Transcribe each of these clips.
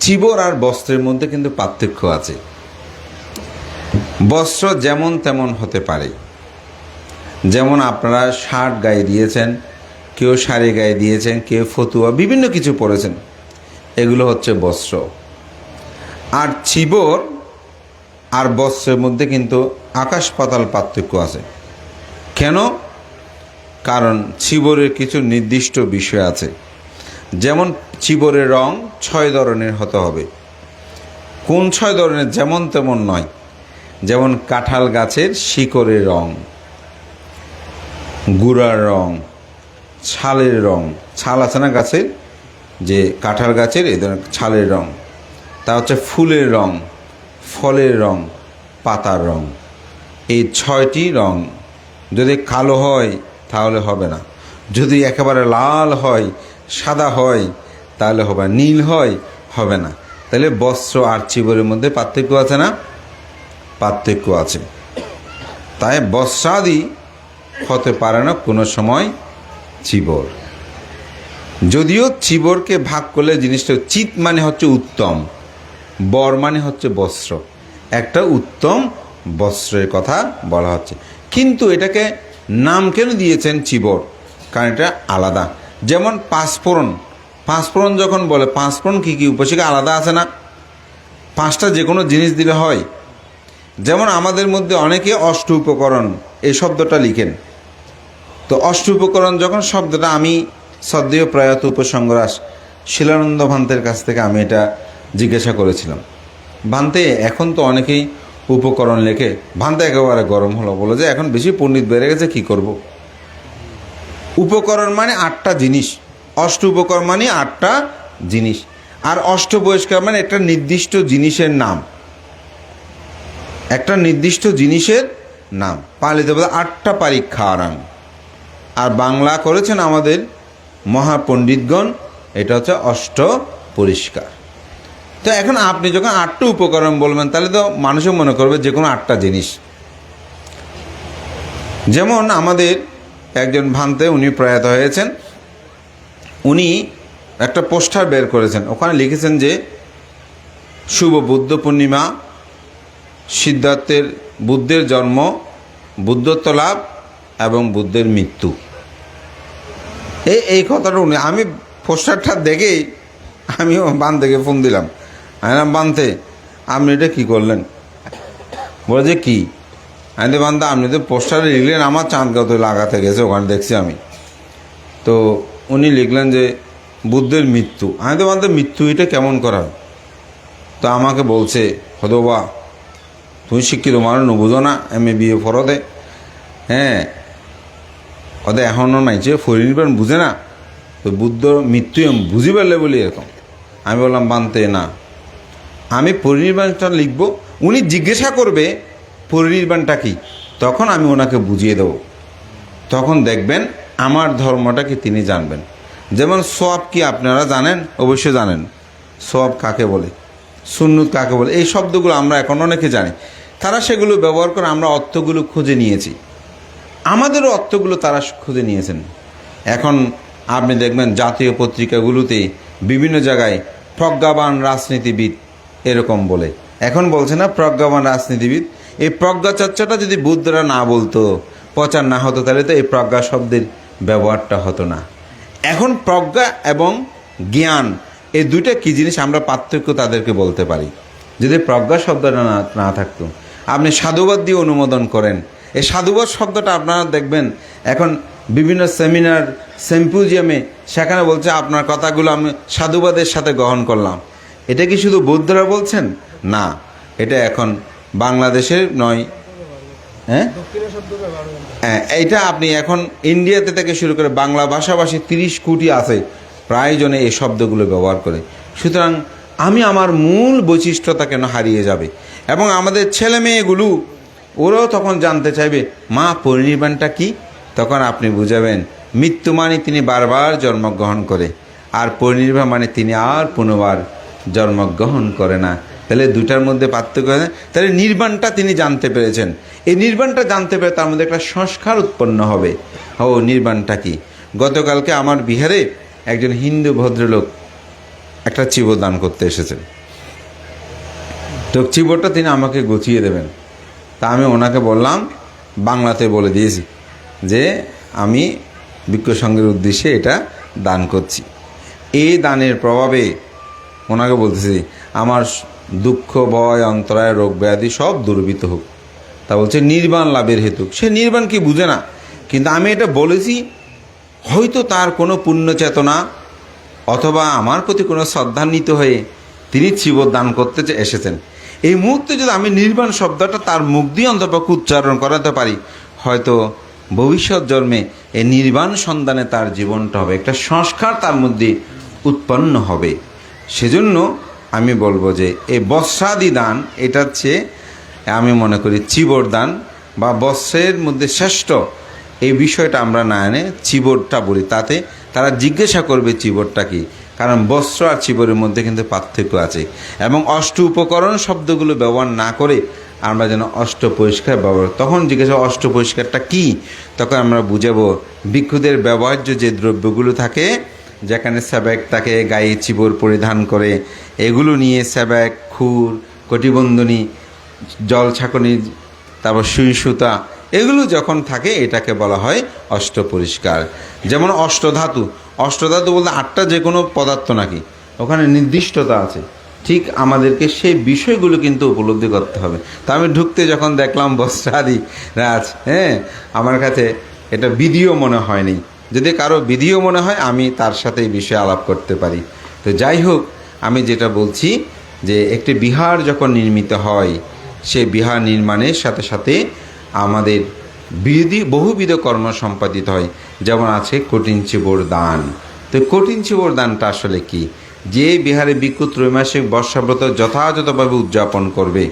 চিবর আর বস্ত্রের মধ্যে কিন্তু পার্থক্য আছে। বস্ত্র যেমন তেমন হতে পারে। যেমন আপনারা শার্ট গায়ে দিয়েছেন, কেউ শাড়ি গায়ে দিয়েছেন, কেউ ফতুয়া, বিভিন্ন কিছু পরেছেন, এগুলো হচ্ছে বস্ত্র। আর চিবর আর বস্ত্রের মধ্যে কিন্তু আকাশ পাতাল পার্থক্য আছে। কেন? কারণ চিবরের কিছু নির্দিষ্ট বিষয় আছে। যেমন চিবরের রং ছয় ধরনের হতে হবে। কোন ছয় ধরনের যেমন তেমন নয়, যেমন কাঁঠাল গাছের শিকড়ের রং, গুড়ার রং, ছালের রং, ছাল আছে না গাছের? যে কাঁঠাল গাছের এই ধরনের ছালের রং। তা হচ্ছে ফুলের রং, ফলের রং, পাতার রং। এই ছয়টি রং যদি কালো হয় তাহলে হবে না। যদি একেবারে লাল হয়, সাদা হয় তাহলে হবে নীল হয়, হবে না। তাহলে বস্ত্র আর চিবরের মধ্যে পার্থক্য আছে না? পার্থক্য আছে। তাই বস্ত্রাদি হতে পারে না কোনো সময় চিবর যদিও চিবরকে ভাগ করলে জিনিসটা চিত মানে হচ্ছে উত্তম, বর মানে হচ্ছে বস্ত্র। একটা উত্তম বস্ত্রের কথা বলা হচ্ছে। কিন্তু এটাকে নাম কেন দিয়েছেন চিবর কারণ এটা আলাদা। যেমন পাঁচফোড়ন পাঁচফোড়ন যখন বলে, পাঁচফোড়ন কী কী উপসিকা আলাদা আছে না? পাঁচটা যে কোনো জিনিস দিলে হয়। যেমন আমাদের মধ্যে অনেকে অষ্ট উপকরণ, এই শব্দটা লিখেন। তো অষ্ট উপকরণ যখন শব্দটা আমি সদ্য প্রয়াত উপসংগ্রাস শিলানন্দ ভান্তের কাছ থেকে আমি এটা জিজ্ঞাসা করেছিলাম। ভান্তে, এখন তো অনেকেই উপকরণ লেখে। ভান্তে একেবারে গরম হলো, বলে যে এখন বেশি পণ্ডিত বেড়ে গেছে, কি করব। উপকরণ মানে আটটা জিনিস। অষ্ট উপকরণ মানে আটটা জিনিস। আর অষ্ট বয়স্কার মানে একটা নির্দিষ্ট জিনিসের নাম। একটা নির্দিষ্ট জিনিসের নাম। পালিত আটটা পরীক্ষা আরাম। আর বাংলা করেছেন আমাদের মহাপণ্ডিতগণ, এটা হচ্ছে অষ্ট পরিষ্কার। তো এখন আপনি যখন আটটা উপকরণ বলবেন, তাহলে তো মানুষও মনে করবে যে কোনো আটটা জিনিস। যেমন আমাদের একজন ভান্তে, উনি প্রয়াত হয়েছেন। উনি একটা পোস্টার বের করেছেন। ওখানে লিখেছেন যে শুভ বুদ্ধ পূর্ণিমা সিদ্ধার্থের বুদ্ধের জন্ম বুদ্ধত্ব লাভ এবং বুদ্ধের মৃত্যু। এই এই কথাটা উনি আমি পোস্টারটা দেখেই আমি বান্ধেকে ফোন দিলাম। বললাম, বান্ধে আপনি এটা কী করলেন? বলে যে কী? তো বান্ধা আপনি তো পোস্টারে লিখলেন আমার চাঁদ কত লাগাতে গেছে ওখানে দেখছি আমি। তো উনি লিখলেন যে, বুদ্ধের মৃত্যু। আমি তো বান্ধব মৃত্যু এটা কেমন করা? তো আমাকে বলছে হদবা তুমি শিক্ষিত মানুষ বুঝো না, এম এ বিয়ে ফরদে। হ্যাঁ ওদের এখনও নাই, যে ফরিনিবেন বুঝে না, তো বুদ্ধ মৃত্যু বুঝি পারলে বলি এরকম। আমি বললাম বানতে না। আমি পরিনির্বাণটা লিখব, উনি জিজ্ঞাসা করবে পরিনির্বাণটা কি? তখন আমি ওনাকে বুঝিয়ে দেবো। তখন দেখবেন আমার ধর্মটা কি তিনি জানবেন? যেমন সব কি আপনারা জানেন? অবশ্যই জানেন। সব কাকে বলে? সুন্নুত কাকে বলে? এই শব্দগুলো আমরা এখন অনেকে জানি। তারা সেগুলো ব্যবহার করে আমরা অর্থগুলো খুঁজে নিয়েছি। আমাদেরও অর্থগুলো তারা খুঁজে নিয়েছেন। এখন আপনি দেখবেন জাতীয় পত্রিকাগুলোতে বিভিন্ন জায়গায় প্রজ্ঞাবান রাজনীতিবিদ এরকম বলে। এখন বলছে না প্রজ্ঞাবান রাজনীতিবিদ? এই প্রজ্ঞা চর্চাটা যদি বুদ্ধরা না বলতো, প্রচার না হতো, তাহলে তো এই প্রজ্ঞা শব্দের ব্যবহারটা হতো না। এখন প্রজ্ঞা এবং জ্ঞান এই দুইটা কী জিনিস আমরা পার্থক্য তাদেরকে বলতে পারি? যদি প্রজ্ঞা শব্দটা না না থাকতো। আপনি সাধুবাদ দিয়ে অনুমোদন করেন। এই সাধুবাদ শব্দটা আপনারা দেখবেন, এখন বিভিন্ন সেমিনার, সেম্পুজিয়ামে সেখানে বলছে, আপনার কথাগুলো আমি সাধুবাদের সাথে গ্রহণ করলাম। এটা কি শুধু বৌদ্ধরা বলছেন? না। এটা এখন বাংলাদেশের নয় হ্যাঁ? হ্যাঁ। এইটা আপনি এখন ইন্ডিয়াতে থেকে শুরু করে বাংলা ভাষাভাষী তিরিশ কোটি আছে প্রায়জনে এই শব্দগুলো ব্যবহার করে। সুতরাং আমি আমার মূল বৈশিষ্ট্যতা কেন হারিয়ে যাবে? এবং আমাদের ছেলে মেয়েগুলো ওরাও তখন জানতে চাইবে মা পরিনির্বাণটা কি? তখন আপনি বুঝাবেন মৃত্যু মানে তিনি বারবার জন্মগ্রহণ করে আর পরিনির্বাণ মানে তিনি আর পুনর্বার জন্মগ্রহণ করে না। তাহলে দুটার মধ্যে পার্থক্য তাহলে নির্বাণটা তিনি জানতে পেরেছেন। এই নির্বাণটা জানতে পেরে তার মধ্যে একটা সংস্কার উৎপন্ন হবে। ও নির্বাণটা কি? গতকালকে আমার বিহারে একজন হিন্দু ভদ্রলোক একটা চিবর দান করতে এসেছেন। তো চিবরটা তিনি আমাকে গুছিয়ে দেবেন। তা আমি ওনাকে বললাম, বাংলাতে বলে দিয়েছি যে আমি সংঘের উদ্দেশ্যে এটা দান করছি। এই দানের প্রভাবে ওনাকে বলতেছি, আমার দুঃখ, ভয়, অন্তরায়, রোগ ব্যাধি সব দুর্বৃত হোক। তা বলছে, নির্বাণ লাভের হেতু। সে নির্বাণ কি বুঝে না, কিন্তু আমি এটা বলেছি, হয়তো তার কোনো পুণ্য চেতনা অথবা আমার প্রতি কোনো শ্রদ্ধান্বিত হয়ে তিনি চিবর দান করতে এসেছেন। এই মুহূর্তে যদি আমি নির্বাণ শব্দটা তার মুখ দিয়ে অন্তপক্ষে উচ্চারণ করাতে পারি, হয়তো ভবিষ্যৎ জন্মে এই নির্বাণ সন্ধানে তার জীবনটা হবে, একটা সংস্কার তার মধ্যে উৎপন্ন হবে। সেজন্য আমি বলব যে এই বস্ত্রাদি দান, এটার চেয়ে আমি মনে করি চিবর দান বা বস্ত্রের মধ্যে শ্রেষ্ঠ। এই বিষয়টা আমরা না এনে চিবরটা বলি। তাতে তারা জিজ্ঞাসা করবে চিবরটা কি? কারণ বস্ত্র আর চিবরের মধ্যে কিন্তু পার্থক্য আছে। এবং অষ্ট উপকরণ শব্দগুলো ব্যবহার না করে আমরা যেন অষ্ট পরিষ্কার ব্যবহার তখন জিজ্ঞাসা অষ্ট পরিষ্কারটা কী? তখন আমরা বুঝাবো, ভিক্ষুদের ব্যবহার্য যে দ্রব্যগুলো থাকে যেখানে স্যাবেক তাকে গায়ে চিবর পরিধান করে, এগুলো নিয়ে স্যাবেক খুর, কটিবন্ধনী, জল ছাকনি, তারপর সুই সুতা, এগুলো যখন থাকে এটাকে বলা হয় অষ্ট পরিষ্কার। যেমন অষ্টধাতু অষ্টধাতু বলতে আটটা যে কোনো পদার্থ নাকি, ওখানে নির্দিষ্টতা আছে। ঠিক আমাদেরকে সেই বিষয়গুলো কিন্তু উপলব্ধি করতে হবে। তা আমি ঢুকতে যখন দেখলাম বস্ত্রাদি রাজ হ্যাঁ আমার কাছে এটা বিধিও মনে হয়নি। যদি কারও বিধিও মনে হয়, আমি তার সাথে এই বিষয়ে আলাপ করতে পারি। তো যাই হোক, আমি যেটা বলছি যে একটি বিহার যখন নির্মিত হয় সে বিহার নির্মাণের সাথে সাথে আমাদের বিধি, বহুবিধ কর্ম সম্পাদিত হয়। যেমন আছে কঠিন চিবর দান। তো কঠিন চিবর দানটা আসলে কি? যে বিহারে বিক্ষু ত্রৈমাসিক বর্ষাব্রত যথাযথভাবে উদযাপন করবে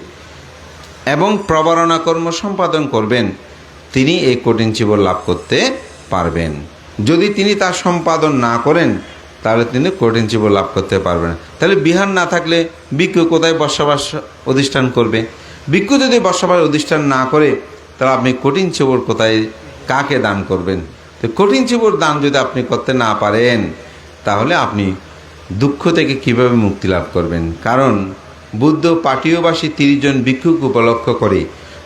এবং প্রবারণা কর্ম সম্পাদন করবেন, তিনি এই কঠিন চিবর লাভ করতে পারবেন। যদি তিনি তা সম্পাদন না করেন, তাহলে তিনি কঠিন চিবর লাভ করতে পারবেন তাহলে বিহার না থাকলে বিক্ষু কোথায় বসবাস অধিষ্ঠান করবে? বিক্ষু যদি বসবাস অধিষ্ঠান না করে, তাহলে আপনি কঠিন চিবর কোথায়, কাকে দান করবেন? তো কঠিন চিবর দান যদি আপনি করতে না পারেন, তাহলে আপনি দুঃখ থেকে কীভাবে মুক্তি লাভ করবেন? কারণ বুদ্ধ পাটীয়বাসী তিরিশ জন উপলক্ষ করে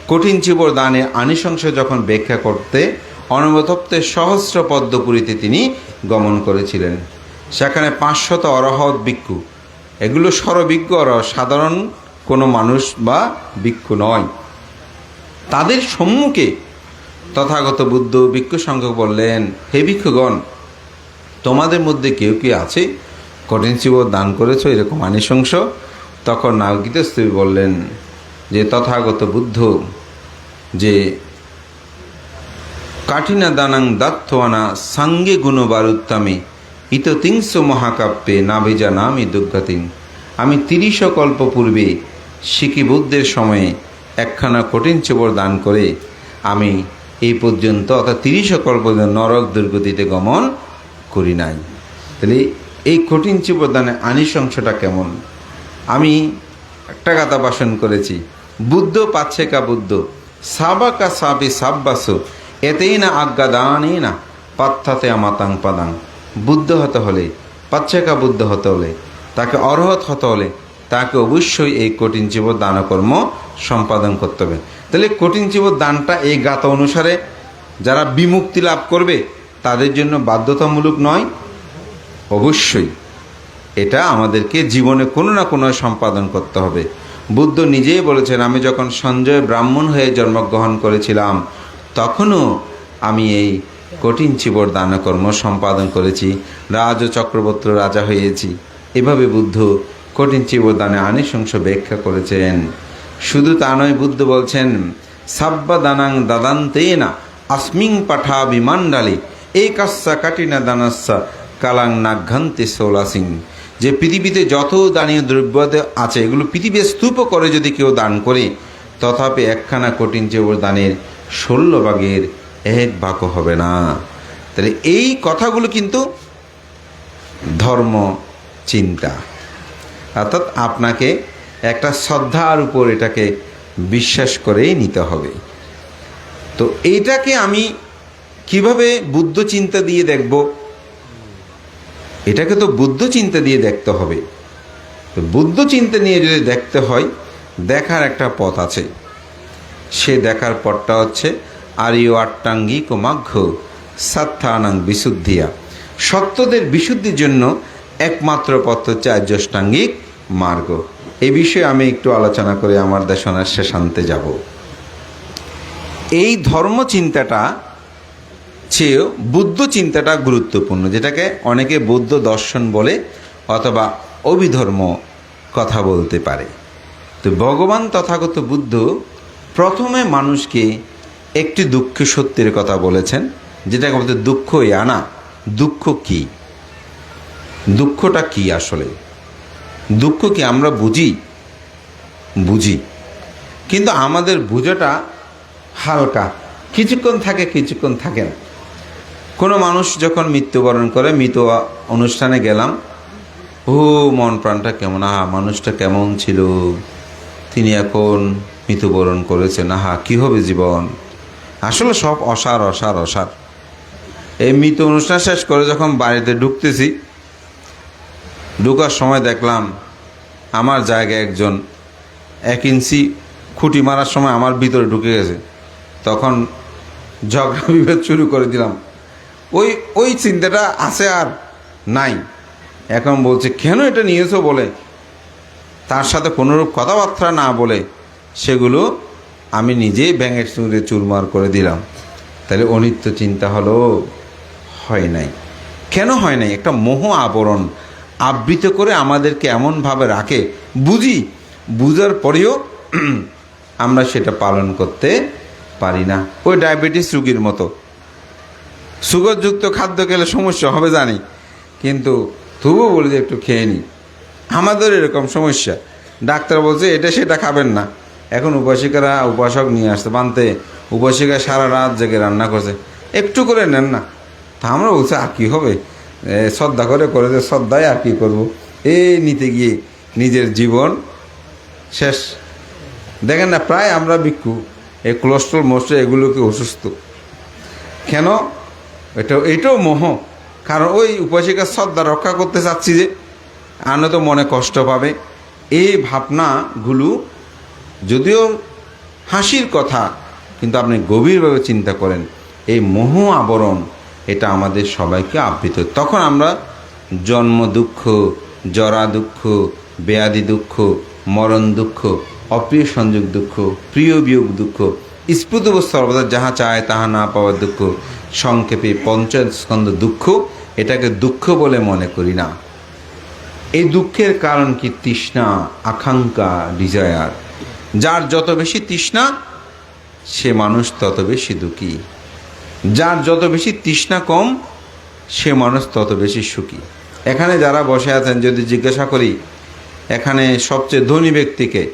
কঠিন চিবর দানে আনিশংস যখন ব্যাখ্যা করতে অনবতপ্তে সহস্র পদ্মপুরীতে তিনি গমন করেছিলেন। সেখানে পাঁচশত অরহৎ ভিক্ষু। এগুলো সরবিজ্ঞ অরহ, সাধারণ কোনো মানুষ বা ভিক্ষু নয়। তাদের সম্মুখে তথাগত বুদ্ধ ভিক্ষু সংখ্যক বললেন, হে ভিক্ষুগণ, তোমাদের মধ্যে কেউ কি আছে? কঠিন শিব দান করেছ, এরকম আনিশংস? তখন নাগিত স্ত্রী বললেন, যে তথাগত বুদ্ধ, যে কাঠিনা দানাং দাত্তওয়ানা সাঙ্গে গুণবারুত্তামে। ইত তিংস মহাকাব্যে নাভিজা নামি দুর্গাতিন আমি তিরিশ কল্প পূর্বে বুদ্ধের সময়ে একখানা কঠিন চোবর দান করে আমি এই পর্যন্ত অর্থাৎ তিরিশ কল্প নরক দুর্গতিতে গমন করি নাই। তাহলে এই কঠিন চোবর দানের আনিশংসটা কেমন? আমি একটা কথা বাসন করেছি। বুদ্ধ পাচ্ছে কা বুদ্ধ, সাবাকা সাবি সাব্বাস এতেই না আজ্ঞা দানই না, পাত্থাতে আমাতাং পাদাং। বুদ্ধ হতে হলে, পাচ্ছেকা বুদ্ধ হতে হলে, তাকে অর্হত হতে হলে, তাকে অবশ্যই এই কঠিন জীব দানকর্ম সম্পাদন করতে হবে। তাহলে কঠিন জীব দানটা এই গাথা অনুসারে যারা বিমুক্তি লাভ করবে, তাদের জন্য বাধ্যতামূলক নয়। অবশ্যই এটা আমাদেরকে জীবনে কোনো না কোনো সম্পাদন করতে হবে। বুদ্ধ নিজেই বলেছেন, আমি যখন সঞ্জয় ব্রাহ্মণ হয়ে জন্মগ্রহণ করেছিলাম তখনও আমি এই কঠিন চিবর দানকর্ম সম্পাদন করেছি, রাজ ও চক্রবর্তী রাজা হয়েছি। এভাবে বুদ্ধ কঠিন চিবর দানে আনিশংস ব্যাখ্যা করেছেন। শুধু তা নয়, বুদ্ধ বলছেন, সাব্বা দানাং দাদান্তে না আসমিং পাঠা বিমান্ডালি এই কাস্যা কাটিনা দানাস্যা কালাং নাঘান্তে সোলা সিং যে পৃথিবীতে যত দানীয় দ্রব্য আছে, এগুলো পৃথিবীর স্তূপ করে যদি কেউ দান করে, তথাপি একখানা কঠিন চেবর দানের ষোলো ভাগের এক ভাগও হবে না। তাহলে এই কথাগুলো কিন্তু ধর্ম চিন্তা। অর্থাৎ আপনাকে একটা শ্রদ্ধার উপর এটাকে বিশ্বাস করেই নিতে হবে। তো এইটাকে আমি কীভাবে বুদ্ধ চিন্তা দিয়ে দেখব? এটাকে তো বুদ্ধ চিন্তা দিয়ে দেখতে হবে। তো বুদ্ধ চিন্তা নিয়ে যদি দেখতে হয়, দেখার একটা পথ আছে। সে দেখার পরটা হচ্ছে আরিয় আট্টাঙ্গি কোমাঘ্য সাত্থানাং বিশুদ্ধিয়া। সত্যদের বিশুদ্ধির জন্য একমাত্র পথ হচ্ছে আর্যষ্টাঙ্গিক মার্গ। এ বিষয়ে আমি একটু আলোচনা করে আমার দেশনার শেষান্তে যাব। এই ধর্ম চিন্তাটা চেয়েও বুদ্ধ চিন্তাটা গুরুত্বপূর্ণ, যেটাকে অনেকে বৌদ্ধ দর্শন বলে অথবা অভিধর্ম কথা বলতে পারে। তো ভগবান তথাগত বুদ্ধ প্রথমে মানুষকে একটি দুঃখ সত্যের কথা বলেছেন, যেটাকে বলতে দুঃখ আনা। দুঃখ কি? দুঃখটা কি আসলে? দুঃখ কি আমরা বুঝি? বুঝি। কিন্তু আমাদের বুঝাটা হালকা। কিছুক্ষণ থাকে কিছুক্ষণ থাকে না। কোনো মানুষ যখন মৃত্যুবরণ করে, মৃত অনুষ্ঠানে গেলাম ও মন প্রাণটা কেমন? আহা, মানুষটা কেমন ছিল? তিনি এখন মৃত্যুবরণ করেছেন আহা কী হবে জীবন? আসলে সব অসার অসার অসার। এই মৃত অনুষ্ঠান শেষ করে যখন বাড়িতে ঢুকতেছি, ঢুকার সময় দেখলাম আমার জায়গায় একজন এক ইঞ্চি খুঁটি মারার সময় আমার ভিতরে ঢুকে গেছে। তখন ঝগড়া বিভেদ শুরু করে দিলাম। ওই ওই চিন্তাটা আছে আর নাই। এখন বলছে, কেন এটা নিয়েছো? বলে, তার সাথে কোনোরূপ কথাবার্তা না বলে সেগুলো আমি নিজেই ব্যাঙের চুরে চুরমার করে দিলাম। তাহলে অনিত্য চিন্তা হলো, হয় নাই। কেন হয় নাই? একটা মোহ আবরণ আবৃত করে আমাদেরকে এমনভাবে রাখে, বুঝি? বুঝার পরেও আমরা সেটা পালন করতে পারি না। ওই ডায়াবেটিস রুগীর মতো। সুগারযুক্ত খাদ্য খেলে সমস্যা হবে, জানি। কিন্তু তবুও বলি যে একটু খেয়ে নিই আমাদের এরকম সমস্যা। ডাক্তার বলছে, এটা সেটা খাবেন না। এখন উপাসিকারা উপাসক নিয়ে আসতে বানতে, উপাসিকা সারা রাত জেগে রান্না করছে। একটু করে নেন না। তা আমরা বলছি, আর কী হবে? শ্রদ্ধা করে করে যে, শ্রদ্ধায় আর কী করব? এই নিতে গিয়ে নিজের জীবন শেষ। দেখেন না, প্রায় আমরা ভিক্ষু। এই কোলেস্ট্রল মোস্ট্রল এগুলোকে অসুস্থ? কেন? এটা এটাও মোহ। কারণ ওই উপাসিকার শ্রদ্ধা রক্ষা করতে চাচ্ছি যে আনো তো মনে কষ্ট পাবে। এই ভাবনাগুলো যদিও হাসির কথা, কিন্তু আপনি গভীরভাবে চিন্তা করেন, এই মোহ আবরণ এটা আমাদের সবাইকে আবৃত। তখন আমরা জন্ম দুঃখ, জরা দুঃখ, বেয়াদি দুঃখ, মরণ দুঃখ, অপ্রিয় সংযোগ দুঃখ, প্রিয় বিয়োগ দুঃখ স্ফুত সর্বদা যাহা চায় তাহা না পাওয়ার দুঃখ, সংক্ষেপে পঞ্চস্কন্ধ দুঃখ, এটাকে দুঃখ বলে মনে করি না। এই দুঃখের কারণ কি তৃষ্ণা, আকাঙ্ক্ষা ডিজায়ার যার যত বেশি তৃষ্ণা, সে মানুষ তত বেশি দুঃখী। যার যত বেশি তৃষ্ণা কম, সে মানুষ তত বেশি সুখী। এখানে যারা বসে আছেন, যদি জিজ্ঞাসা করি, এখানে সবচেয়ে ধনী ব্যক্তিকে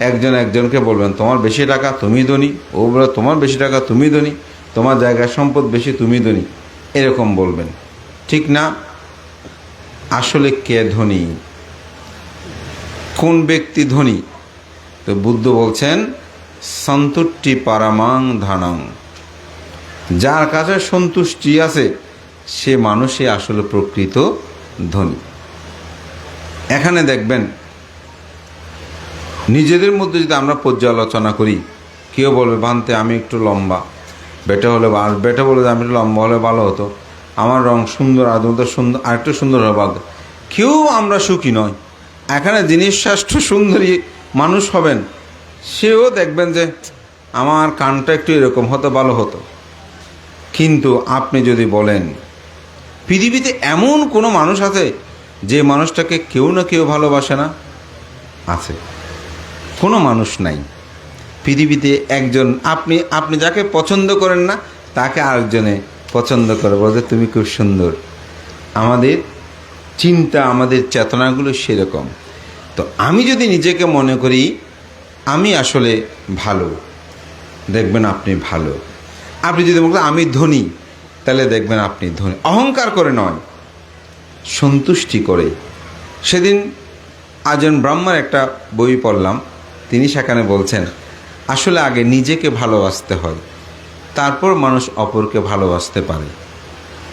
একজন একজনকে বলবেন, তোমার বেশি টাকা তুমি ধনী? ও বলে, তোমার বেশি টাকা তুমি ধনী? তোমার জায়গার সম্পদ বেশি তুমি ধনী? এরকম বলবেন। ঠিক না? আসলে কে ধনী? কোন ব্যক্তি ধনী? তো বুদ্ধ বলছেন, সন্তুষ্টি পারামাং ধানাং। যার কাছে সন্তুষ্টি আছে, সে মানুষই আসলে প্রকৃত ধনী। এখানে দেখবেন, নিজেদের মধ্যে যদি আমরা পর্যালোচনা করি, কেউ বলবে, ভানতে, আমি একটু লম্বা। বেটে হলে আর বেটে বলে আমি একটু লম্বা হলে ভালো হতো। আমার রং সুন্দর আর তো সুন্দর, আরেকটু সুন্দর ভালো। কেউ আমরা সুখী নয় এখানে যিনি শ্রেষ্ঠ সুন্দরী মানুষ হবেন, সেও দেখবেন যে আমার কানটা একটু এরকম হতো, ভালো হতো। কিন্তু আপনি যদি বলেন, পৃথিবীতে এমন কোনো মানুষ আছে যে মানুষটাকে কেউ না কেউ ভালোবাসে না? আছে। কোনো মানুষ নাই। পৃথিবীতে একজন, আপনি আপনি যাকে পছন্দ করেন না, তাকে আরেকজনে পছন্দ করে। বলতে তুমি খুব সুন্দর। আমাদের চিন্তা, আমাদের চেতনাগুলো সেরকম। তো আমি যদি নিজেকে মনে করি, আমি আসলে ভালো। দেখবেন আপনি ভালো। আপনি যদি মনে আমি ধনী, তাহলে দেখবেন আপনি ধনী। অহংকার করে নয়, সন্তুষ্টি করে। সেদিন আজন ব্রাহ্মার একটা বই পড়লাম, তিনি সেখানে বলছেন, আসলে আগে নিজেকে ভালোবাসতে হয়, তারপর মানুষ অপরকে ভালোবাসতে পারে।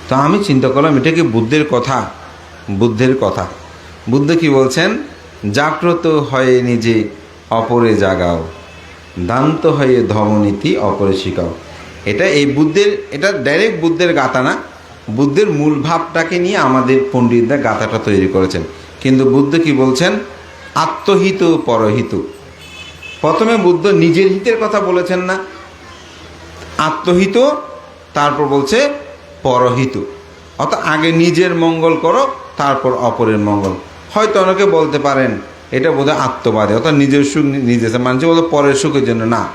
তো আমি চিন্তা করলাম, এটা কি বুদ্ধের কথা? বুদ্ধের কথা। বুদ্ধ কি বলছেন? জাগ্রত হয়ে নিজে অপরে জাগাও। দান্ত হয়ে ধমনীতি অপরে শিখাও। এটা এই বুদ্ধের, এটা ডাইরেক্ট বুদ্ধের গাথা না। বুদ্ধের মূল ভাবটাকে নিয়ে আমাদের পণ্ডিতরা গাথাটা তৈরি করেছেন। কিন্তু বুদ্ধ কি বলছেন? আত্মহিত পরহিত। প্রথমে বুদ্ধ নিজের হিতের কথা বলেছেন না। আত্মহিত, তারপর বলছে পরহিত। অর্থাৎ আগে নিজের মঙ্গল করো, তারপর অপরের মঙ্গল। হয়তো অনেকে বলতে পারেন, এটা বোধহয় আত্মবাদী, অর্থাৎ নিজের সুখ নিজে মানুষ বলতে পরের সুখের জন্য না।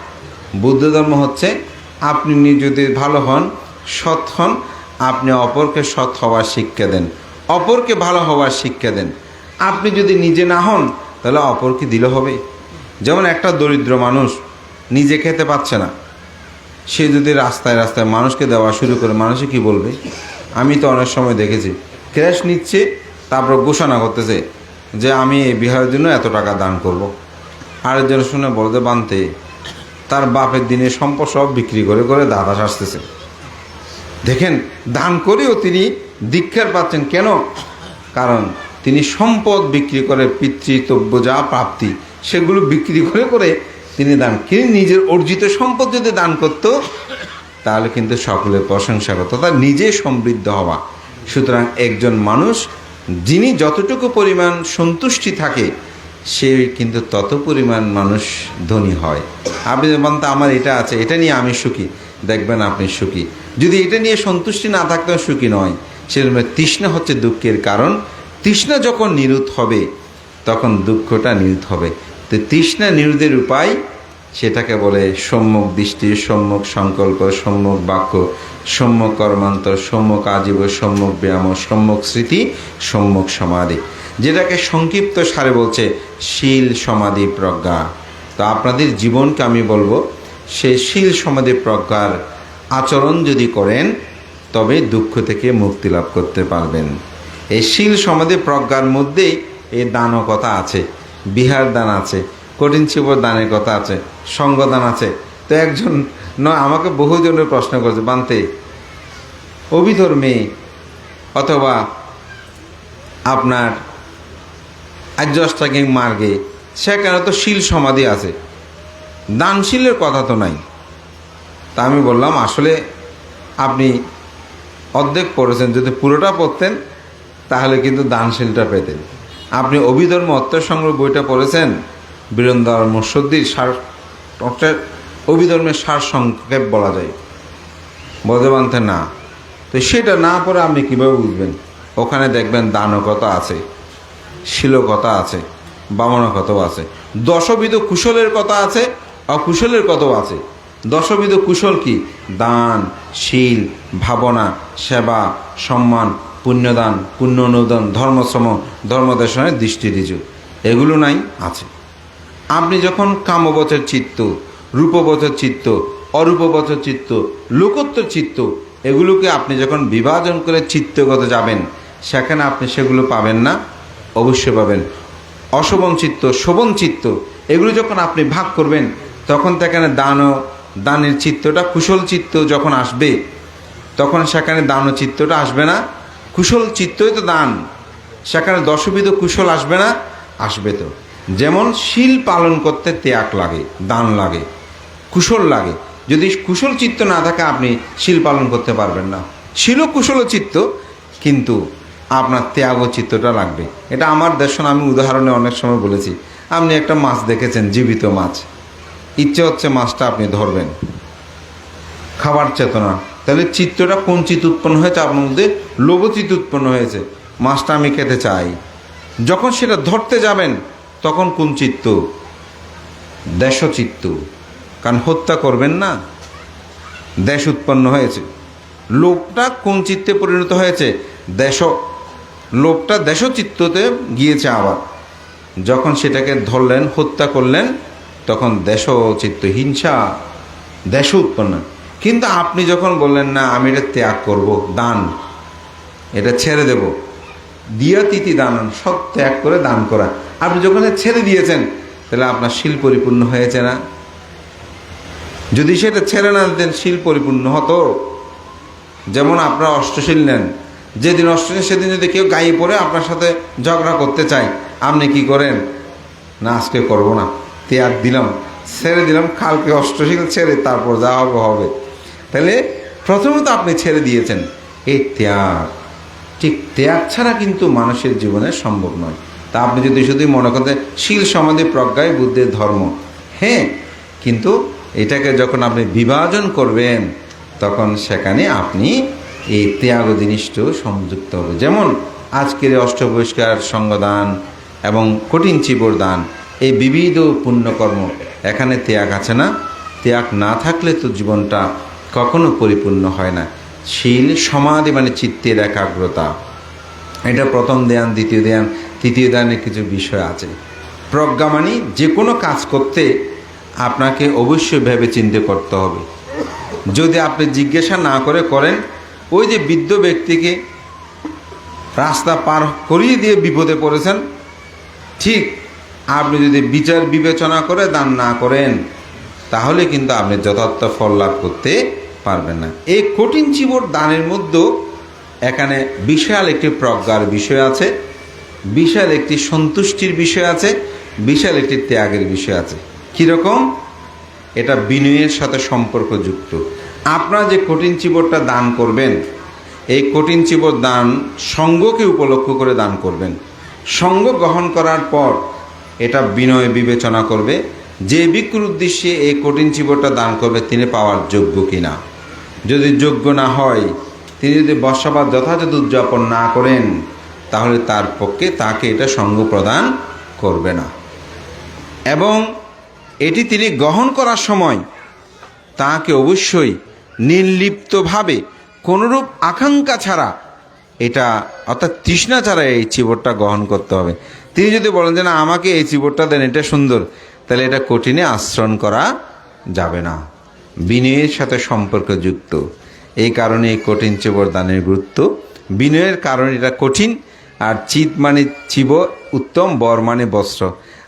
বুদ্ধ ধর্ম হচ্ছে, আপনি যদি ভালো হন, সৎ হন, আপনি অপরকে সৎ হওয়ার শিক্ষা দেন। অপরকে ভালো হওয়ার শিক্ষা দেন। আপনি যদি নিজে না হন, তাহলে অপরকে দিলে হবে। যেমন একটা দরিদ্র মানুষ নিজে খেতে পাচ্ছে না। সে যদি রাস্তায় রাস্তায় মানুষকে দেওয়া শুরু করে, মানুষে কি বলবে? আমি তো অনেক সময় দেখেছি ক্র্যাশ নিচ্ছে তারপর ঘোষণা করতেছে যে আমি এই বিহারের জন্য এত টাকা দান করব। আরেকজন শুনে বলতে বানতে, তার বাপের দিনে সম্পদ সব বিক্রি করে করে দাদা আসতেছে দেখেন, দান করেও তিনি দীক্ষার পাচ্ছেন কেন? কারণ তিনি সম্পদ বিক্রি করে, পিতৃতব্য যা প্রাপ্তি, সেগুলো বিক্রি করে করে তিনি দান কিন্তু নিজের অর্জিত সম্পদ যদি দান করত, তাহলে কিন্তু সকলের প্রশংসা করতো তার নিজে সমৃদ্ধ হওয়া। সুতরাং একজন মানুষ যিনি যতটুকু পরিমাণ সন্তুষ্টি থাকে, সে কিন্তু তত পরিমাণ মানুষ ধনী হয়। আপনি যেমন তো আমার এটা আছে, এটা নিয়ে আমি সুখী। দেখবেন আপনি সুখী। যদি এটা নিয়ে সন্তুষ্টি না থাকতেও সুখী নয়, সেরকম তৃষ্ণা হচ্ছে দুঃখের কারণ। তৃষ্ণা যখন নিরুত হবে, তখন দুঃখটা নিরুত হবে। তো তৃষ্ণা নিরুদের উপায় সেটাকে বলে সম্যক দৃষ্টি, সম্যক সংকল্প, সম্যক বাক্য, সম্যক কর্মান্তর, সম্যক আজীব, সম্যক ব্যায়াম, সম্যক স্মৃতি, সম্যক সমাধি। যেটাকে সংক্ষিপ্ত সারে বলছে শীল সমাধি প্রজ্ঞা। তো আপনাদের জীবনকে আমি বলব সেই শীল সমাধি প্রজ্ঞার আচরণ যদি করেন, তবে দুঃখ থেকে মুক্তি লাভ করতে পারবেন। এই শীল সমাধি প্রজ্ঞার মধ্যেই এই দানকতা আছে, বিহার দান আছে। কঠিন শিবর দানের কথা আছে, সঙ্গদান আছে। তো একজন নয় আমাকে বহুজনের প্রশ্ন করছে, বানতে, অভিধর্মে অথবা আপনার আর্যষ্টাঙ্গিক মার্গে, সেখানে তো শিল সমাধি আছে। দানশীলের কথা তো নাই। তা আমি বললাম, আসলে আপনি অর্ধেক পড়েছেন, যদি পুরোটা পড়তেন, তাহলে কিন্তু দানশীলটা পেতেন। আপনি অভিধর্ম অর্থসংগ্রহ বইটা পড়েছেন বীরেন্দ্র মুসদ্দির সার অর্থের অভিধর্মের সার সংক্ষেপ বলা যায়। বলতে বানতে না। তো সেটা না পড়ে আপনি কীভাবে বুঝবেন? ওখানে দেখবেন দানকতা আছে শিলকতা আছে বামনকতাও আছে। দশবিধ কুশলের কথা আছে, অকুশলের কথাও আছে। দশবিধ কুশল কি? দান, শীল, ভাবনা, সেবা, সম্মান, পুণ্যদান, পুণ্য অনুদান, ধর্মশ্রম ধর্মদেশনের দৃষ্টি রিজু এগুলো নাই, আছে। আপনি যখন কামবচর চিত্ত, রূপবচর চিত্ত, অরূপবচর চিত্ত লোকোত্তর চিত্ত, এগুলোকে আপনি যখন বিভাজন করে চিত্তগত যাবেন, সেখানে আপনি সেগুলো পাবেন না, অবশ্যই পাবেন। অশোভন চিত্ত, শোভন চিত্ত, এগুলো যখন আপনি ভাগ করবেন, তখন সেখানে দান দানের চিত্তটা কুশল চিত্ত যখন আসবে, তখন সেখানে দান চিত্তটা আসবে না। কুশল চিত্তই তো দান, সেখানে দশবিধ কুশল আসবে না, আসবে তো। যেমন শিল পালন করতে ত্যাগ লাগে, দান লাগে, কুশল লাগে। যদি কুশল চিত্ত না থাকে, আপনি শিল পালন করতে পারবেন না। শিল কুশল চিত্ত, কিন্তু আপনার ত্যাগ চিত্তটা লাগবে। এটা আমার দর্শন, আমি উদাহরণে অনেক সময় বলেছি। আপনি একটা মাছ দেখেছেন, জীবিত মাছ। ইচ্ছে হচ্ছে মাছটা আপনি ধরবেন। খাবার চেতনা। তাহলে চিত্তটা কোন চিত্ত উৎপন্ন হয়েছে? আপনার মধ্যে লোভচিত উৎপন্ন হয়েছে। মাছটা আমি খেতে চাই। যখন সেটা ধরতে যাবেন তখন কোন চিত্ত? দেশচিত্ত। কারণ হত্যা করবেন না। দেশ উৎপন্ন হয়েছে। লোকটা কোন চিত্তে পরিণত হয়েছে? দেশ, লোকটা দেশচিত্ততে গিয়েছে আবার। যখন সেটাকে ধরলেন, হত্যা করলেন, তখন দেশচিত্ত হিংসা, দেশ উৎপন্ন। কিন্তু আপনি যখন বললেন, না, আমি এটা ত্যাগ করব, দান, এটা ছেড়ে দেব। দিয়া তিথি দান সব ত্যাগ করে দান করা। আপনি যখন ছেড়ে দিয়েছেন, তাহলে আপনার শিল পরিপূর্ণ হয়েছে না। যদি সেটা ছেড়ে না দিতেন, শিল পরিপূর্ণ হতো। যেমন আপনারা অষ্টশীল নেন, যেদিন অষ্টশীল, সেদিন যদি কেউ গায়ে পড়ে আপনার সাথে ঝগড়া করতে চায়, আপনি কি করেন? না, আজকে করব না। ত্যাগ দিলাম, ছেড়ে দিলাম, কালকে অষ্টশীল ছেড়ে তারপর যা হবে হবে। তাহলে প্রথমত আপনি ছেড়ে দিয়েছেন, এই ত্যাগ। ঠিক ত্যাগ ছাড়া কিন্তু মানুষের জীবনে সম্ভব নয়। তা আপনি যদি শুধু মনে করেন শীল সমাধি প্রজ্ঞায় বুদ্ধের ধর্ম হ্যাঁ কিন্তু এটাকে যখন আপনি বিভাজন করবেন, তখন সেখানে আপনি এই ত্যাগ জিনিসটাও সংযুক্ত হবে। যেমন আজকের এই অষ্টবহিষ্কার সঙ্গদান এবং কঠিন চিবর দান এই বিবিধ পুণ্যকর্ম, এখানে ত্যাগ আছে না? ত্যাগ না থাকলে তো জীবনটা কখনো পরিপূর্ণ হয় না। শীল সমাধি মানে চিত্তের একাগ্রতা। এটা প্রথম ধ্যান, দ্বিতীয় দেয়ান তৃতীয় ধ্যানের কিছু বিষয় আছে। প্রজ্ঞা মানে যে কোনো কাজ করতে আপনাকে অবশ্যই ভেবে চিন্তে করতে হবে। যদি আপনি জিজ্ঞাসা না করে করেন, ওই যে বৃদ্ধ ব্যক্তিকে রাস্তা পার করিয়ে দিয়ে বিপদে পড়েছেন, ঠিক আপনি যদি বিচার বিবেচনা করে দান না করেন, তাহলে কিন্তু আপনি যথার্থ ফল লাভ করতে পারবেন না। এই কঠিন জীবর দানের মধ্যেও এখানে বিশাল একটি প্রজ্ঞার বিষয় আছে, বিশাল একটি সন্তুষ্টির বিষয় আছে, বিশাল একটি ত্যাগের বিষয় আছে। কীরকম? এটা বিনয়ের সাথে সম্পর্কযুক্ত। আপনারা যে কঠিন চিবরটা দান করবেন, এই কঠিন চিবর দান সঙ্গকে উপলক্ষ করে দান করবেন। সঙ্গ গ্রহণ করার পর এটা বিনয় বিবেচনা করবে, যে বিক্রির উদ্দেশ্যে এই কঠিন চিবরটা দান করবে, তিনি পাওয়ার যোগ্য কিনা। যদি যোগ্য না হয়, তিনি যদি বর্ষাবাদ যথাযথ উদযাপন না করেন, তাহলে তার পক্ষে তাকে এটা সঙ্গ প্রদান করবে না। এবং এটি তিনি গ্রহণ করার সময় তাকে অবশ্যই নির্লিপ্তভাবে কোনোরূপ আকাঙ্ক্ষা ছাড়া এটা অর্থাৎ তৃষ্ণা ছাড়া এই চিবরটা গ্রহণ করতে হবে। তিনি যদি বলেন যে, না, আমাকে এই চিবরটা দেন, এটা সুন্দর, তাহলে এটা কঠিনে আশ্রণ করা যাবে না। বিনয়ের সাথে সম্পর্কযুক্ত। এই কারণে এই কঠিন চিবর দানের গুরুত্ব। বিনয়ের কারণে এটা কঠিন, আর চিত মানে চিব, উত্তম বর মানে বস্ত্র,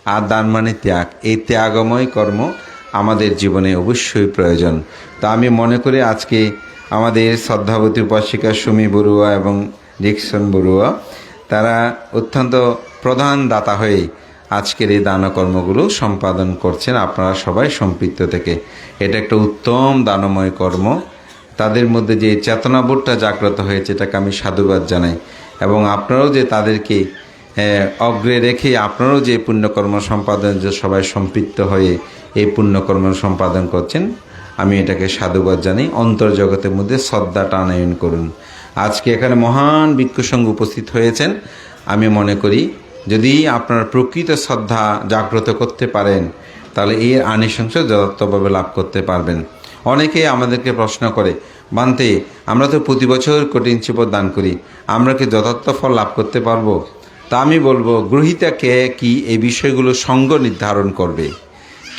আর দান মানে ত্যাগ। এই ত্যাগময় কর্ম আমাদের জীবনে অবশ্যই প্রয়োজন। তা আমি মনে করি আজকে আমাদের শ্রদ্ধাবতী উপাসিকা সুমি বড়ুয়া এবং ডিকসন বড়ুয়া, তারা অত্যন্ত প্রধান দাতা হয়ে আজকের এই দানকর্মগুলো সম্পাদন করছেন আপনারা সবাই সম্পৃক্ত থেকে। এটা একটা উত্তম দানময় কর্ম। তাদের মধ্যে যে চেতনাবোধটা জাগ্রত হয়েছে, এটাকে আমি সাধুবাদ জানাই। এবং আপনারাও যে তাদেরকে অগ্রে রেখে আপনারাও যে পুণ্যকর্ম সম্পাদন, যে সবাই সম্পৃক্ত হয়ে এই পুণ্যকর্ম সম্পাদন করছেন, আমি এটাকে সাধুবাদ জানাই। অন্তর্জগতের মধ্যে শ্রদ্ধা টানায়ন করুন। আজকে এখানে মহান ভিক্ষুসঙ্গ উপস্থিত হয়েছেন। আমি মনে করি যদি আপনার প্রকৃত শ্রদ্ধা জাগ্রত করতে পারেন, তাহলে এর আনিসংস যথার্থভাবে লাভ করতে পারবেন। অনেকে আমাদেরকে প্রশ্ন করে, বান্তে, আমরা তো প্রতি বছর কঠিন চিপর দান করি, আমরা কি যথার্থ ফল লাভ করতে পারব? তা আমি বলব, গ্রহিতা কে কি এই বিষয়গুলো সঙ্গ নির্ধারণ করবে?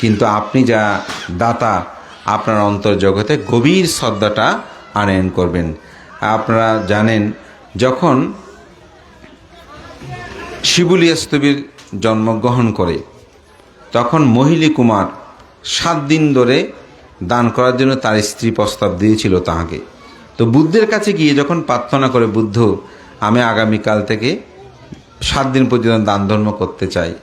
কিন্তু আপনি যা দাতা, আপনার অন্তর্জগতে গভীর শ্রদ্ধাটা আনয়ন করবেন। আপনারা জানেন, যখন শিবুলিয়া স্তবীর জন্মগ্রহণ করে। তখন মহিলী কুমার সাত দিন ধরে দান করার জন্য তার স্ত্রী প্রস্তাব দিয়েছিল তাহাকে। তো বুদ্ধের কাছে গিয়ে যখন প্রার্থনা করে, বুদ্ধ, আমি আগামীকাল থেকে সাত দিন পর্যন্ত দান ধর্ম করতে চাই।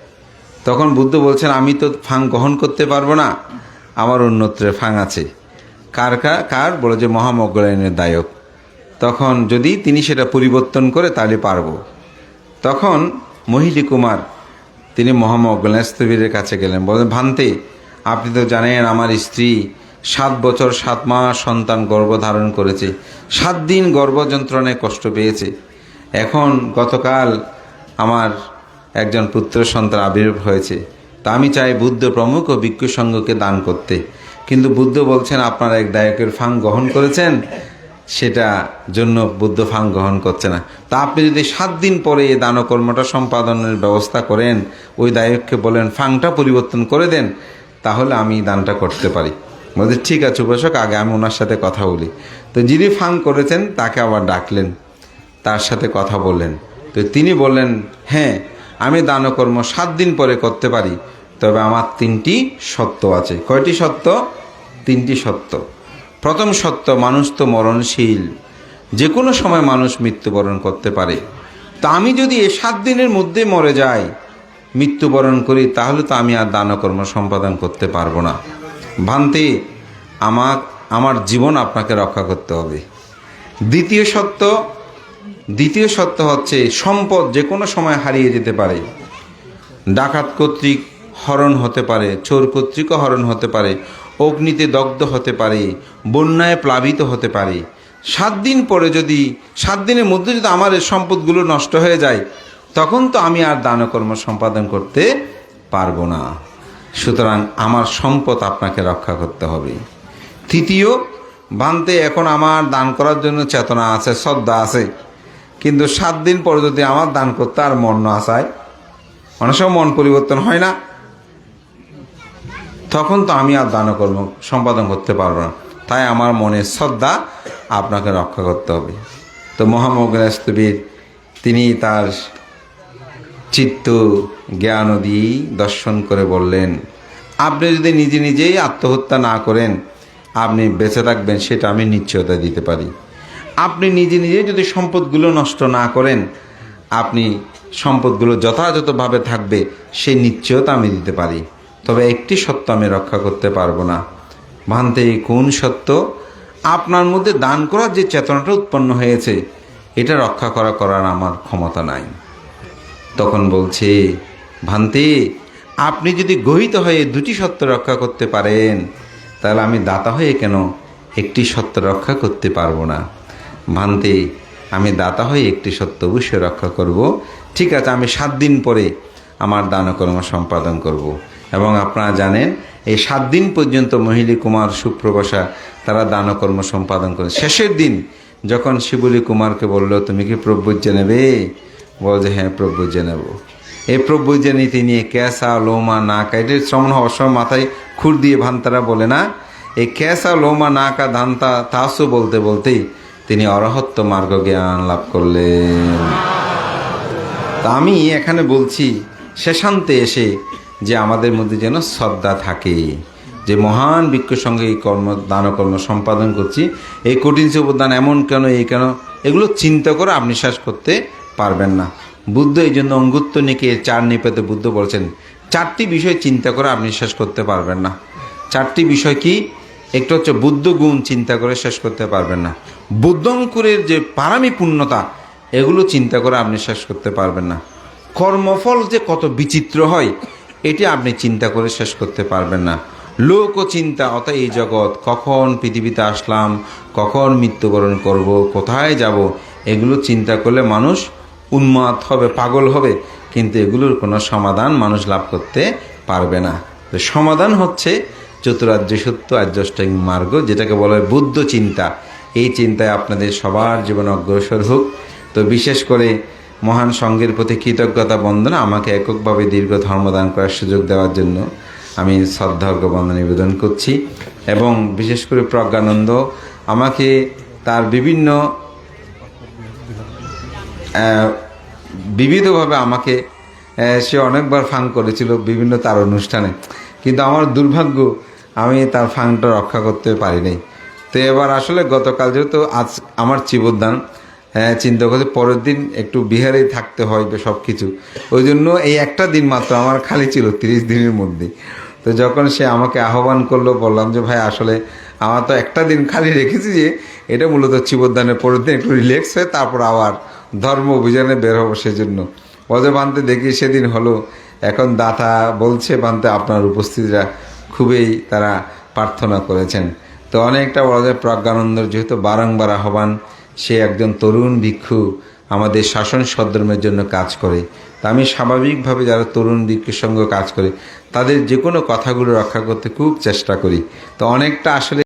তখন বুদ্ধ বলছেন, আমি তো ফাং গ্রহণ করতে পারব না, আমার অন্যত্রে ফাং আছে। কার কার? বলে যে মহামগ্রায়নের দায়ক। তখন যদি তিনি সেটা পরিবর্তন করে, তাহলে পারব। তখন মহিলী কুমার, তিনি মহামগ্নেস্তবীরের কাছে গেলেন। বলেন ভান্তে, আপনি তো জানেন আমার স্ত্রী সাত বছর সাত মাস সন্তান গর্ভধারণ করেছে, সাত দিন গর্ভযন্ত্রণায় কষ্ট পেয়েছে। এখন গতকাল আমার একজন পুত্র সন্তান আবির্ভাব হয়েছে। তা আমি চাই বুদ্ধ প্রমুখ ও ভিক্ষু দান করতে। কিন্তু বুদ্ধ বলছেন, আপনারা এক দায়কের ফাং গ্রহণ করেছেন সেটা জন্য বুদ্ধ ফাং গ্রহণ করছে না। তা আপনি যদি সাত দিন পরে এই দানকর্মটা সম্পাদনের ব্যবস্থা করেন, ওই দায়ককে বলেন, ফাংটা পরিবর্তন করে দেন, তাহলে আমি দানটা করতে পারি। বলছে ঠিক আছে উপাসক, আগে আমি ওনার সাথে কথা বলি। তো যিনি ফাং করেছেন, তাকে আবার ডাকলেন, তার সাথে কথা বললেন। তো তিনি বললেন হ্যাঁ আমি দানকর্ম সাত দিন পরে করতে পারি, তবে আমার তিনটি সত্য আছে। কয়টি সত্য? তিনটি সত্য। প্রথম সত্য, মানুষ তো মরণশীল। যে কোনো সময় মানুষ মৃত্যুবরণ করতে পারে। তা আমি যদি এ সাত দিনের মধ্যে মরে যাই, মৃত্যুবরণ করি, তাহলে তো আমি আর দানকর্ম সম্পাদন করতে পারব না। ভান্তে আমার আমার জীবন আপনাকে রক্ষা করতে হবে। দ্বিতীয় সত্য দ্বিতীয় সত্য হচ্ছে সম্পদ যে কোনো সময় হারিয়ে যেতে পারে। ডাকাত কর্তৃক হরণ হতে পারে, চোর কর্তৃকও হরণ হতে পারে। অগ্নিতে দগ্ধ হতে পারে, বন্যায় প্লাবিত হতে পারে। সাত দিন পরে যদি, সাত দিনের মধ্যে যদি আমার সম্পদগুলো নষ্ট হয়ে যায়, তখন তো আমি আর দানকর্ম সম্পাদন করতে পারব না। সুতরাং আমার সম্পদ আপনাকে রক্ষা করতে হবে। তৃতীয় বানতে এখন আমার দান করার জন্য চেতনা আছে, শ্রদ্ধা আছে। কিন্তু সাত দিন পরে যদি আমার দান করতে আর মন না আসায় অনেক সময় মন পরিবর্তন হয় না। তখন তো আমি আর দানকর্ম সম্পাদন করতে পারব না। তাই আমার মনের শ্রদ্ধা আপনাকে রক্ষা করতে হবে। তো মহামগ্নস্তবীর তিনি তার চিত্ত, জ্ঞান দিয়ে দর্শন করে বললেন, আপনি যদি নিজে নিজেই আত্মহত্যা না করেন, আপনি বেঁচে থাকবেন সেটা আমি নিশ্চয়তা দিতে পারি। আপনি নিজে নিজে যদি সম্পদগুলো নষ্ট না করেন, আপনি সম্পদগুলো যথাযথভাবে থাকবে সেই নিশ্চয়তা আমি দিতে পারি। তবে একটি সত্য আমি রক্ষা করতে পারব না। ভান্তে কোন সত্য? আপনার মধ্যে দান করার যে চেতনাটা উৎপন্ন হয়েছে, এটা রক্ষা করা করার আমার ক্ষমতা নাই। তখন বলছে, ভান্তে, আপনি যদি গহিত হয়ে দুটি সত্য রক্ষা করতে পারেন, তাহলে আমি দাতা হয়ে কেন একটি সত্য রক্ষা করতে পারব না? ভান্তে, আমি দাতা হয়ে একটি সত্য অবশ্যই রক্ষা করব। ঠিক আছে, আমি সাত দিন পরে আমার দানকর্ম সম্পাদন করব। এবং আপনারা জানেন, এই সাত দিন পর্যন্ত মহিলী কুমার সুপ্রবাসা তারা দানকর্ম সম্পাদন করে। শেষের দিন যখন শিবলী কুমারকে বলল, তুমি কি প্রভুজ্য নেবে? বল যে হ্যাঁ প্রভুজ্য নেব। এই প্রভুজ্য নীতি নিয়ে ক্যাসা লোমা, নাকা, এটা শ্রমণ হওয়ার সময় মাথায় খুর দিয়ে ভান্তারা বলে না, এই ক্যাসা লোমা, নাকা ধান্তা তাসু বলতে বলতেই তিনি অরহত্ব মার্গ জ্ঞান লাভ করলেন। তা আমি এখানে বলছি, শেষান্তে এসে যে আমাদের মধ্যে যেন শ্রদ্ধা থাকে। যে মহান বৃক্ষ সঙ্গে এই কর্ম দানকর্ম সম্পাদন করছি, এই কঠিন উপাদান এমন কেন, এই কেন, এগুলো চিন্তা করে আপনি শ্বাস করতে পারবেন না। বুদ্ধ এই জন্য অঙ্গুত্ব নিকে চার নিপেতে বুদ্ধ বলছেন, চারটি বিষয় চিন্তা করে আপনি শেষ করতে পারবেন না। চারটি বিষয় কি? একটু হচ্ছে বুদ্ধ গুণ চিন্তা করে শেষ করতে পারবেন না। বুদ্ধঙ্কুরের যে পারামি পূর্ণতা এগুলো চিন্তা করে আপনি শেষ করতে পারবেন না। কর্মফল যে কত বিচিত্র হয় এটি আপনি চিন্তা করে শেষ করতে পারবেন না। লোক চিন্তা অত এই জগৎ, কখন পৃথিবীতে আসলাম, কখন মৃত্যুবরণ করব, কোথায় যাব, এগুলো চিন্তা করলে মানুষ উন্মাদ হবে, পাগল হবে। কিন্তু এগুলোর কোনো সমাধান মানুষ লাভ করতে পারবে না। তো সমাধান হচ্ছে চতুরার্য সত্য আর্যষ্টাঙ্গ মার্গ, যেটাকে বলা হয় বুদ্ধ চিন্তা। এই চিন্তায় আপনাদের সবার জীবন অগ্রসর হোক। তো বিশেষ করে মহান সঙ্গের প্রতি কৃতজ্ঞতা বন্দনা আমাকে এককভাবে দীর্ঘ ধর্মদান করার সুযোগ দেওয়ার জন্য আমি শ্রদ্ধার্ঘ বন্দনা নিবেদন করছি। এবং বিশেষ করে প্রজ্ঞানন্দ আমাকে তার বিভিন্ন বিবিধভাবে আমাকে সে অনেকবার ফাং করেছিল বিভিন্ন তার অনুষ্ঠানে। কিন্তু আমার দুর্ভাগ্য, আমি তার ফাংটা রক্ষা করতে পারিনি। তো এবার আসলে গতকাল যেহেতু আজ আমার চিবোদ্দান চিন্তা করতে পরের দিন একটু বিহারেই থাকতে হয় সব কিছু ওই জন্য এই একটা দিন মাত্র আমার খালি ছিল, তিরিশ দিনের মধ্যে। তো যখন সে আমাকে আহ্বান করল, বললাম যে, ভাই, আসলে আমার তো একটা দিন খালি রেখেছি যে, এটা মূলত চিবোদ্দানের পরের দিন একটু রিল্যাক্স হয়ে তারপর আবার ধর্ম অভিযানে বের হব সেজন্য। বজে বানতে দেখি সেদিন হলো, এখন দাতা বলছে বানতে আপনার উপস্থিতিরা খুবই তারা প্রার্থনা করেছেন। তো অনেকটা বলা যায় প্রজ্ঞানন্দর যেহেতু বারংবার আহ্বান সে একজন তরুণ ভিক্ষু আমাদের শাসন সদ্রমের জন্য কাজ করে। তা আমি স্বাভাবিকভাবে যারা তরুণ ভিক্ষুর সঙ্গে কাজ করে, তাদের যে কোনো কথাগুলো রক্ষা করতে খুব চেষ্টা করি। তো অনেকটা আসলে